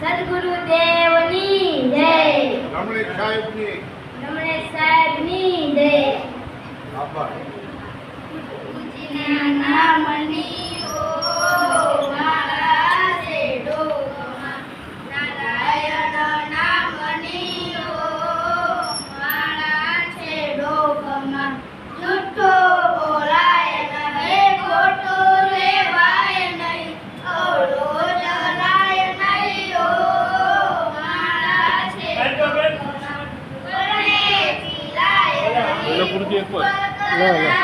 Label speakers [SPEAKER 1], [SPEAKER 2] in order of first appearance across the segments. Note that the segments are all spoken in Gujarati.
[SPEAKER 1] સદગુરુદેવની જય.
[SPEAKER 2] રમણેશ સાહેબની.
[SPEAKER 1] રમણેશ સાહેબની જય.
[SPEAKER 2] આભાર.
[SPEAKER 1] નામની 来来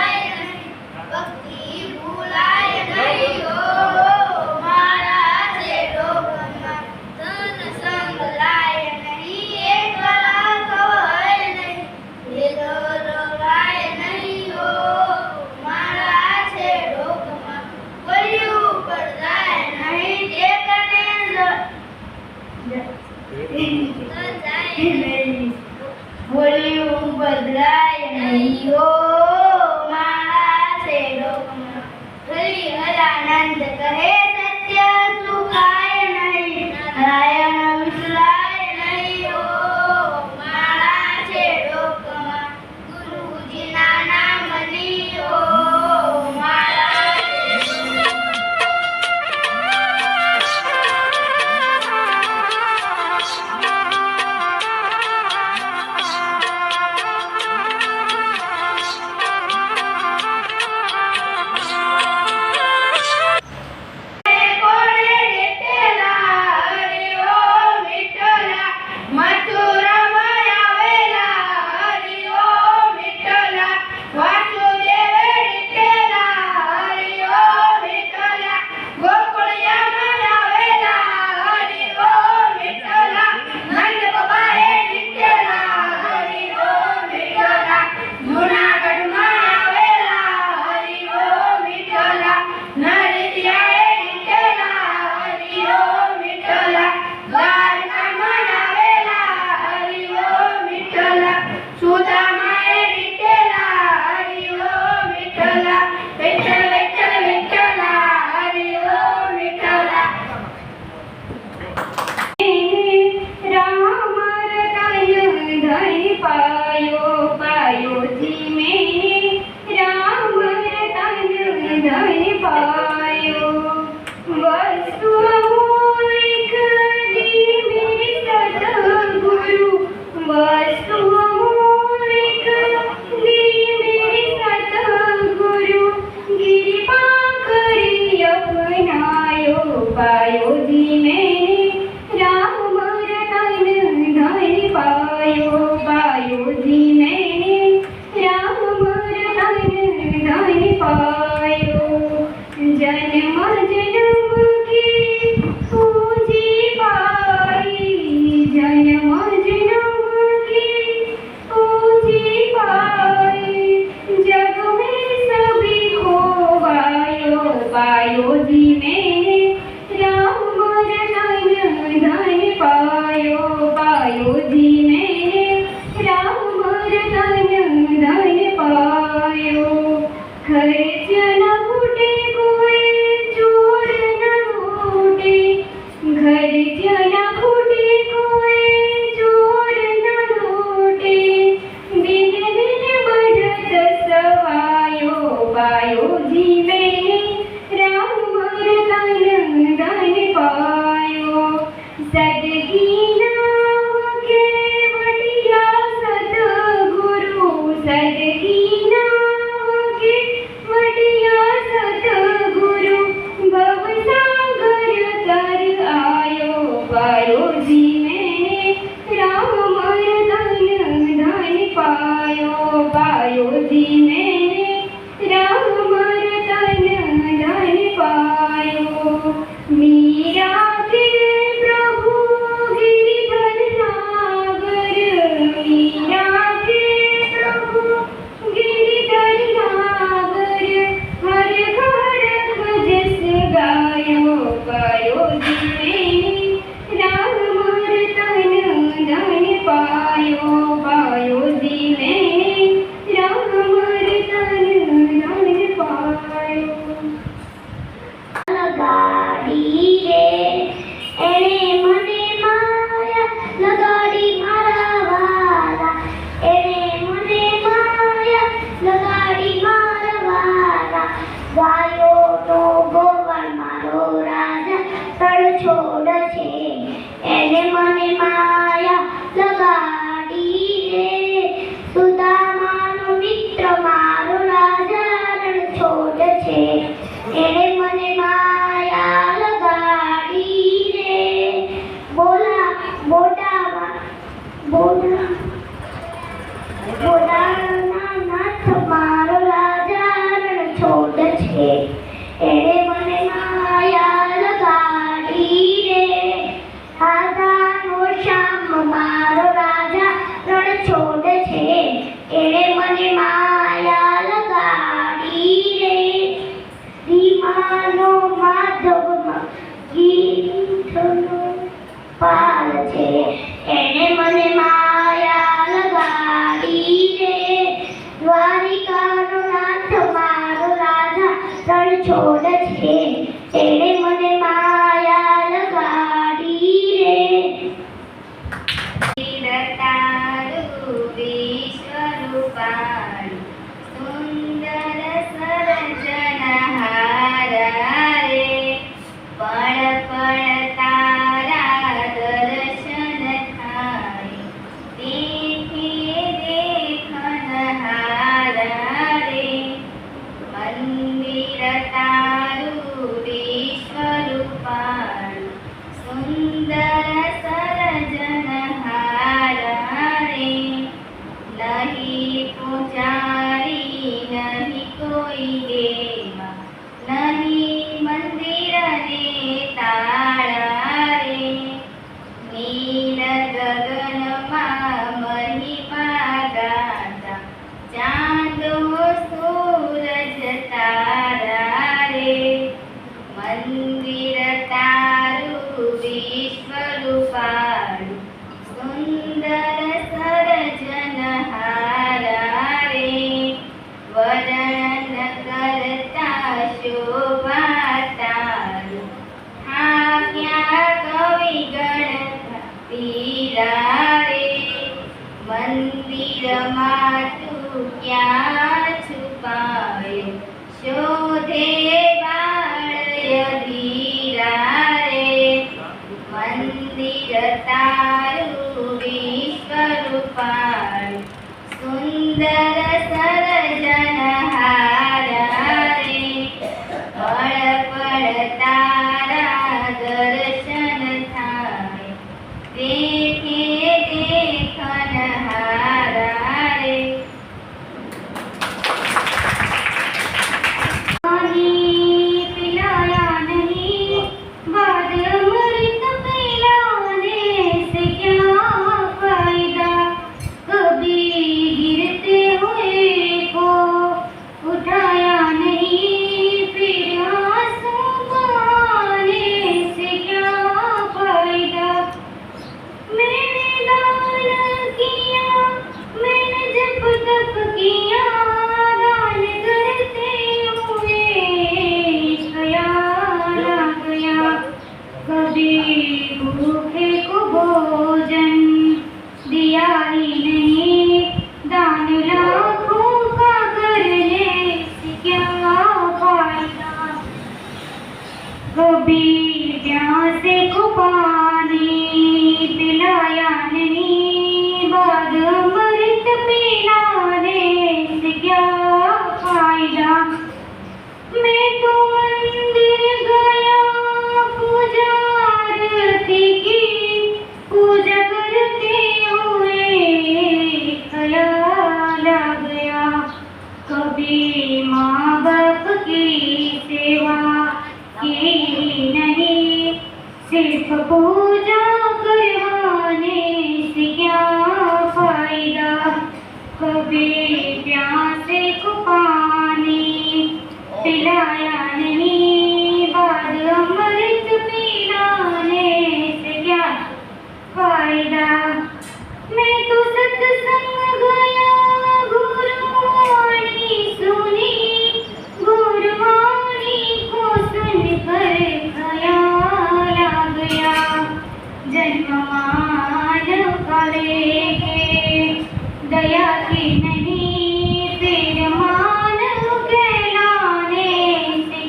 [SPEAKER 1] दया की
[SPEAKER 3] नहीं तेरे मान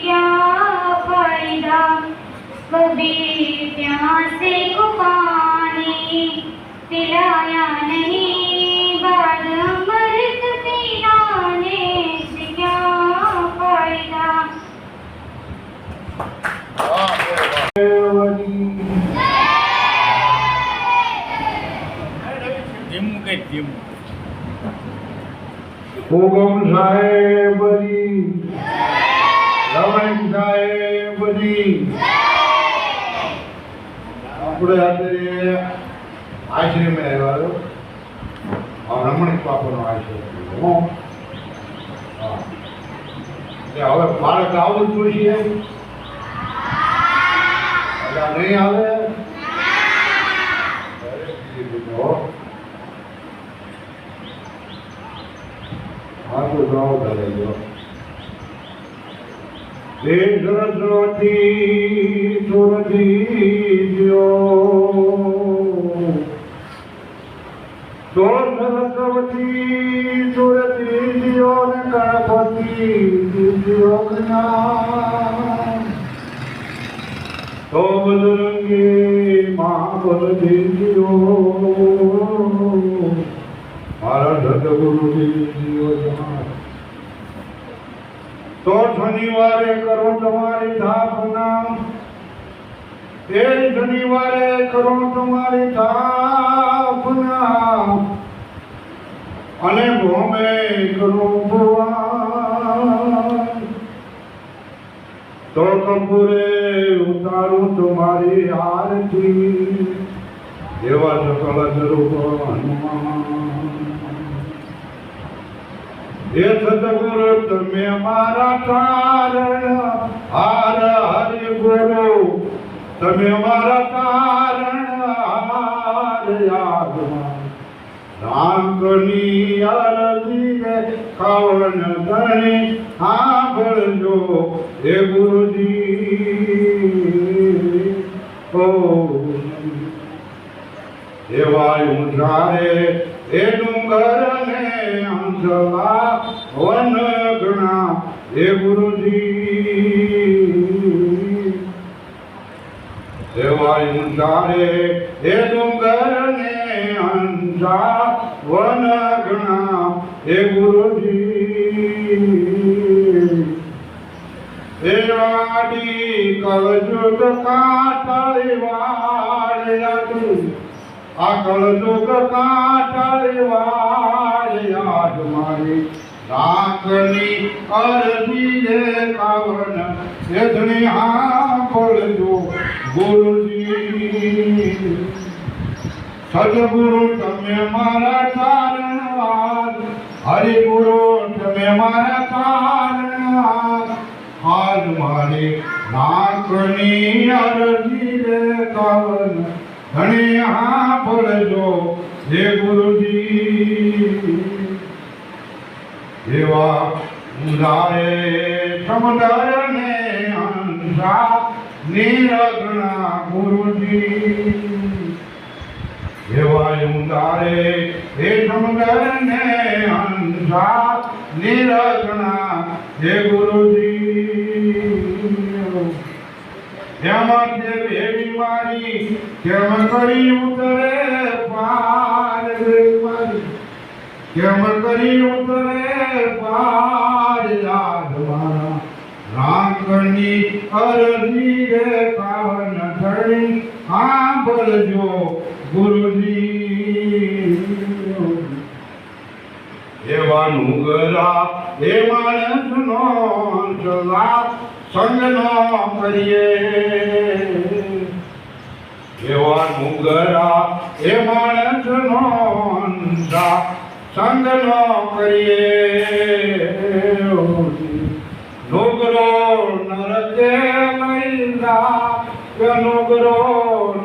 [SPEAKER 3] क्या फ़ायदा? कभी प्यासे को पानी
[SPEAKER 4] पिला
[SPEAKER 2] હુકમ સાહેબની રમણ સાહેબની આપણે આજે આશ્રમે આવ્યા રમણીક બાપાનો આશ્રમ હો. હવે બાળક આવું જોઈએ. નહીં આવે. હા તો દેશ તારે સુરજી એ શનિવારે કરો તમારી સ્થાપના એ શનિવારે કરો તમારી સ્થાપના અને ભોમે કરો ભુવન તો કપૂરે ઉતારું તમારી આરતી. એવા સકળ સ્વરૂપ હનુમાન. હે સદગુરુ તમે મારા તારણ હાર હરિ ગુરુ તમે મારા તારણ હાર યાદમાં રામકની અરજી ખાવન ધણી સાંભળજો હે ગુરુજી. ઓ એવા ઊંચારે એ ડુંગર ને અંજલા વન ગણા. હે ગુરુજી. એવા ઊંચારે એ ડુંગર ને અંજા વન ગણા. હે ગુરુજી. એવાડી કળજુગ કાટળી વાળ્યા આ કળજુગ કાટળી વાળ્યા મારી રાખની અરજી રે કાવન એધણી હા બોલજો ગુરુજી. સદગુરુ તમે મારા કારણવાદ હરિગુરુ તમે મારા કારણવાદ હાલ મારી નાકની અરજી રે કવન ધણી હા પડજો હે ગુરુજી. એવા ઉદારે સમદારને અંશા નિરગણા ગુરુજી. એવા ઉદારે હે સમદારને અંશા નિરગણા, હે ગુરુજી. એમાં એવી મારી કેમ કરી ઉતરે પાર મારી કેમ કરી ઉતરે પાર યાદ મારા રાંકની અરજી રે કાવન ધણી સાંભળજો ગુરુજી. એવાનું ગરા એ માણસનો જલા સંગનો કરીએ. એવા નુગરા એ માણસનો સંગ નો કરીએ. નુગરો નરકે નહીં જા નુગરો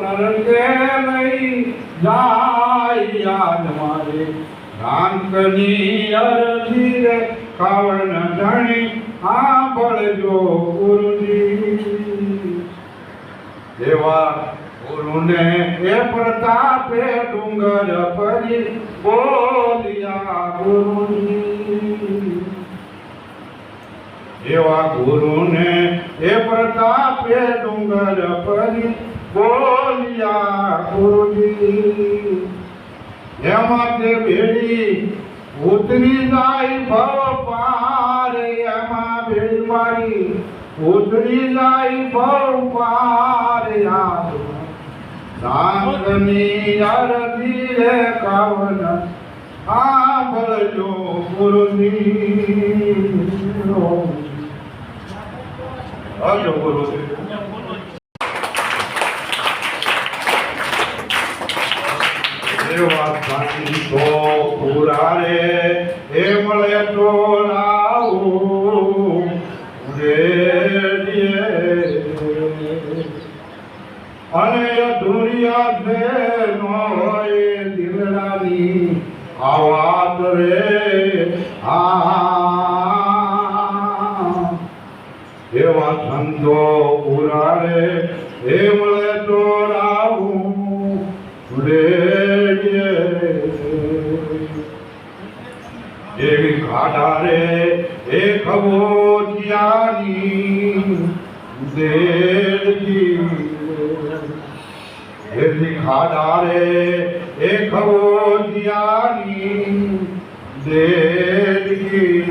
[SPEAKER 2] નરકે લઈ જાય યાદ મારે રામકની અરજી રે કાવણ ધણી. સાંભળજો ગુરુજી દેવા ગુરુને એ પ્રતાપે ડુંગર પરી બોલિયા ગુરુજી. એવા ગુરુને એ પ્રતાપે ડુંગર પરી બોલ્યા ગુરુજી. એમાં તે ભેડી ઉતરી જાય ભવ પાર, એમાં ભેડી મારી ઉતરી જાય ભવ પાર. યાદ સાંગની અરજી રે કવન સાંભળજો ગુરુજી. હજો ગુરુજી એવા સંતો પુરારે એ મળે તો રેડીએ. અને અધૂરિયા છે નો હોય દિલડાની આવાત રે. આ એવા સંતો પુરાણે એ મળે તો રાવું એવી ખાડા રે એ ખબો જ્ઞાની દેજી એવી ખાડા રે એ ખબો જ્ઞાની દેજી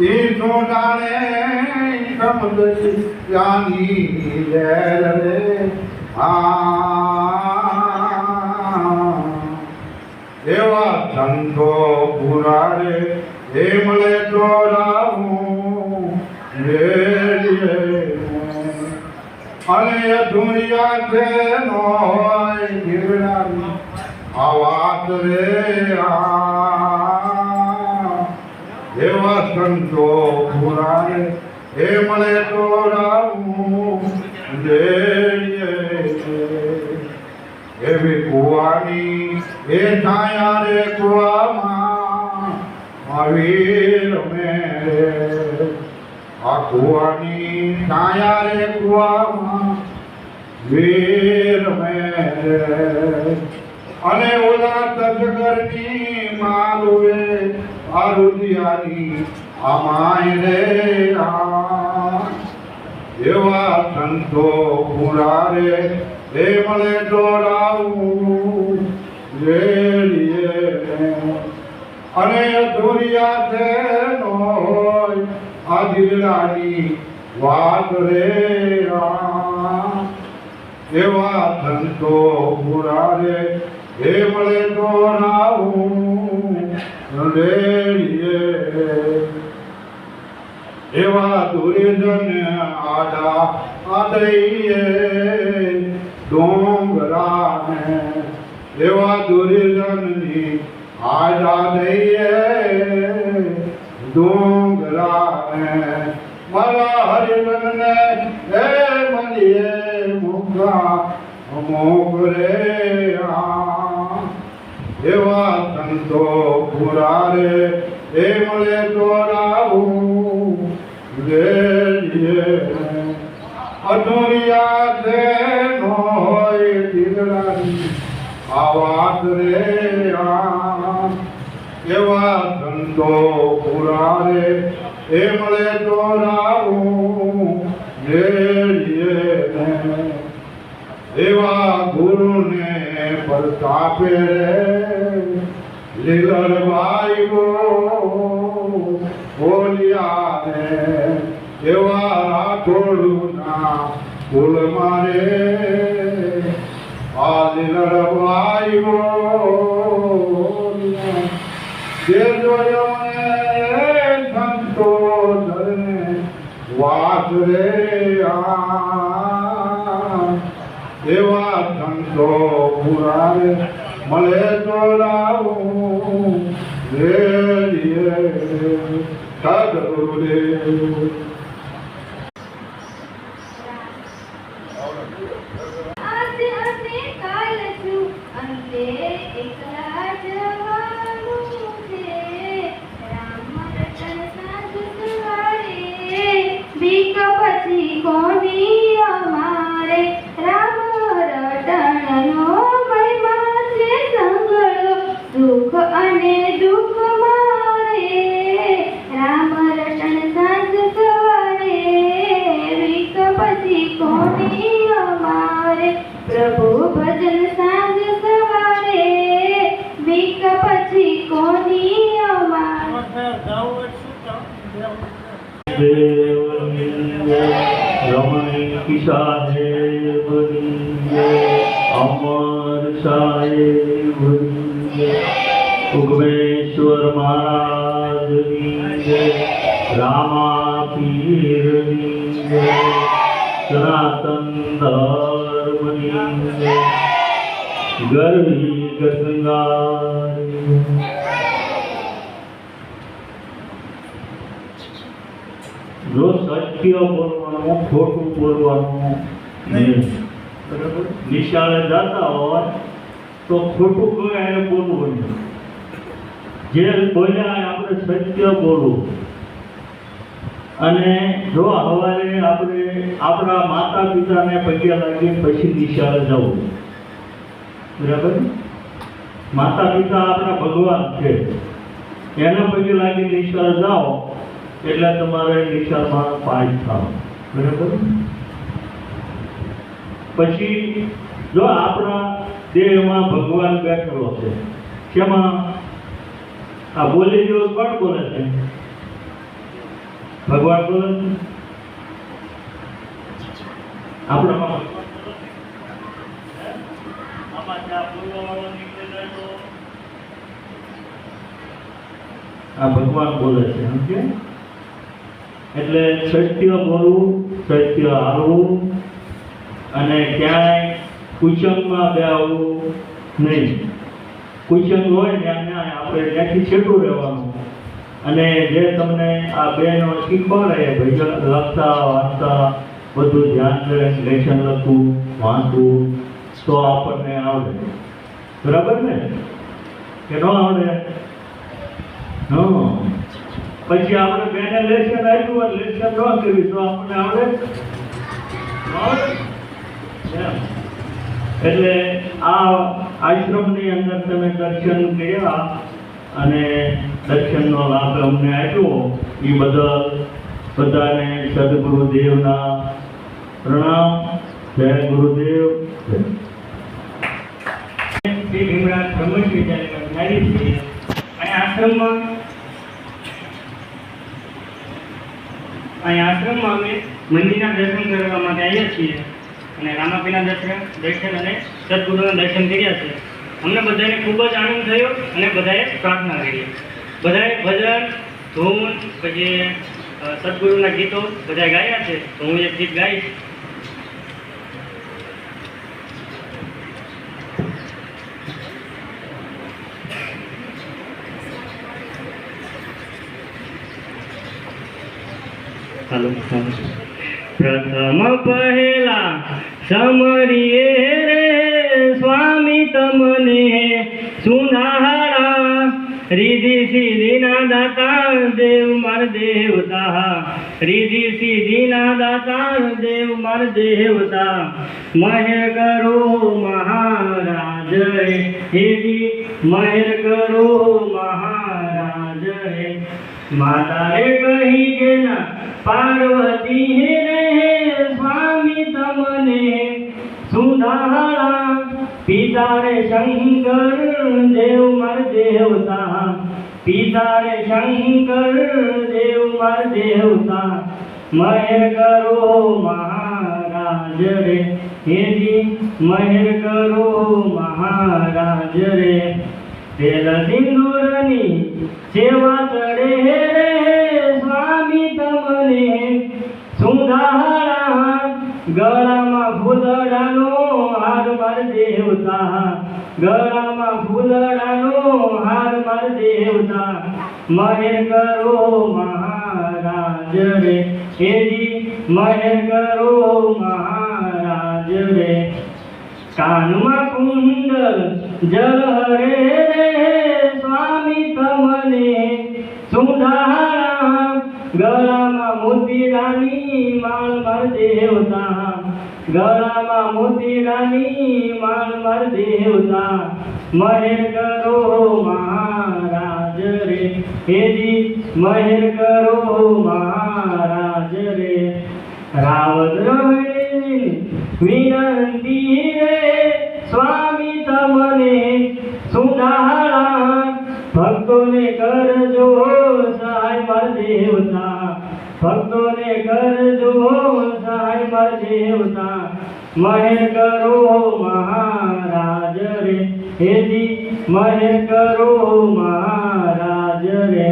[SPEAKER 2] ઈ સોનાને સમજ જ્ઞાની લેર રે. આ એવા ધંધો પુરારે એ મળે તો રાહું રેડીએ અને દુનિયા છે નોય જીવડાની આવાત વાત રે આ. એવા સંતો પુરાણે હે મળે તો રાવું એવી કુવાની એ છાયા રે કુવામાં આવી આ કુવાની છાયા રે કુવામાં અને ઓલા તજગરની માલુએ આરુદિયાની અમાય રે આ એવા સંતો પુરારે એ મળે દોડાવું રેડીએ અને દુરિયા છે નો હોય આ વાત રે. એવા સંતો પુરારે એ મળે નાવું રેડીએ એવા દુર્જન આડા આદઈએ ડોંગરાને, એવા દુર્જનની આડા દઈએ ડોંગરાને મારા હરિવનને હે મળીએ મુગા મોગરે એવા સંતો પુરારે એ મળે તો રાવું રેડીએ અધુરિયા છે નોય હોય દિલડાની આ વાત રે આ. એવા સંતો પુરારે એ તો રાવું એવા ગુરુને પ્રતાપે લીલર વાયવો બોલ્યા ને એવા રાઠોડના કુલ મારે, આ લીલર વાયવો જે જોયો ને સંતો ધરને વાત રે આ એવા ધંધો પુરારે મળે તો રે રેડીએ સદગુરુદેવ.
[SPEAKER 4] ప్రభు ગરવી ગંગા જો સત્ય બોલવાનું ખોટું બોલવાનું બરાબર. નિશાળે જતા હોય તો ખોટું કહે એને બોલવું નહીં જે બોલ્યા આપણે સત્ય બોલવું. અને જો હવારે આપણે આપણા માતા પિતાને પગ્યા લાગી પછી નિશાળે જવું. બરાબર માતા પિતા આપણા ભગવાન છે. એના પગે લાગી નિશાળ જાઓ, એટલે તમારે નિશાળમાં પાસ થાવ. બરાબર પછી જો આપણા દેહમાં ભગવાન બેઠેલો છે, શેમાં? આ બોલી જેવું કોણ બોલે છે? ભગવાન બોલે છે? આપણામાં ભગવાન બોલે છે? હે? આમાં જ્યાં બોલવાવાળો નીકળે જાય તો આ ભગવાન બોલે છે સમજે એટલે સત્ય બોલવું સત્ય હારવું અને ક્યાંય કુચંગમાં બેવું નહીં. કુચંગ હોય ને ત્યાં આપણે ત્યાંથી છેટું રહેવાનું. અને જે તમને આ બેનો શીખવાડે, ભજન લખતા, વાંચતા, બધું ધ્યાન લેશન લખવું, વાંચવું તો આપણને આવડે. બરાબર ને? કે ન આવડે? હા. પછી આપણે બેને લેશન આપ્યું હોય લેશન ન કર્યું તો આપણને આવડે. એટલે આ આશ્રમની અંદર તમે દર્શન કર્યા અને દર્શનનો લાભ અમને આપ્યો. એ બદલ બધાને સદગુરુદેવના પ્રણામ. જય ગુરુદેવ. જય
[SPEAKER 5] શ્રી ભીમરાજ બ્રહ્મશ વિદ્યાલયમાં વિહારી છીએ. અહીં આશ્રમમાં અહીં આશ્રમમાં અમે મંદિરના દર્શન કરવા માટે આવ્યા છીએ. અને રામાપીના દર્શન દર્શન અને સદગુરુના દર્શન કર્યા છે. અમને બધાને ખૂબ જ આનંદ થયો અને બધાએ પ્રાર્થના કરી. બધાએ ભજન, ધૂન, પછી સદગુરુના ગીતો બધા ગાયા છે. તો હું એક ગીત ગાઈશ. હાલો પ્રથમ પહેલા સમરીએ રે સ્વામી તમને સુનાહારા. રીધિ સિદ્ધિના દાતા દેવ માર દેવતા. રીધિ સિદ્ધિના દાતા દેવ માર દેવતા. મહેર કરો મહારાજ હેજી મહેર કરો મહારાજ માતાએ કહી જેના પાર્વતી હે રે સ્વામી તમને? સુધારા પિતા રે શંકર દેવ મર દેવતા. પિતા રે શંકર દેવ મર દેવતા. મહેર કરો મહારાજ રે. હેજી મહેર કરો મહારાજ રે. તેલ સિંદૂરની સેવા ચડે રે સ્વામી તમને સુધારા, ગળામાં ફૂલડાનો હાર માર દેવતા ગળામાં ફૂલડાનો હાર માર દેવતા મહેર કરો મહારાજ રે. હેજી મહેર કરો મહારાજ રે. કાનમાં કુંડલ હરે રે. સ્વામી તમને સુધારા ગળામાં મોતી રાની માણ મર દેવતા ગળામાં મોતી રાની માણ મર દેવતા મહેર કરો મહારાજ રે. હેજી મહેર કરો મહારાજ રે. રાવદ્રહે વિનંતી રે, સ્વામી તમને સુધારા ભક્તોને કરજો. દેવતા, ભક્તોને કરજો સહાય મા દેવતા મહેર કરો મહારાજ રે હેજી મહેર કરો મહારાજ રે.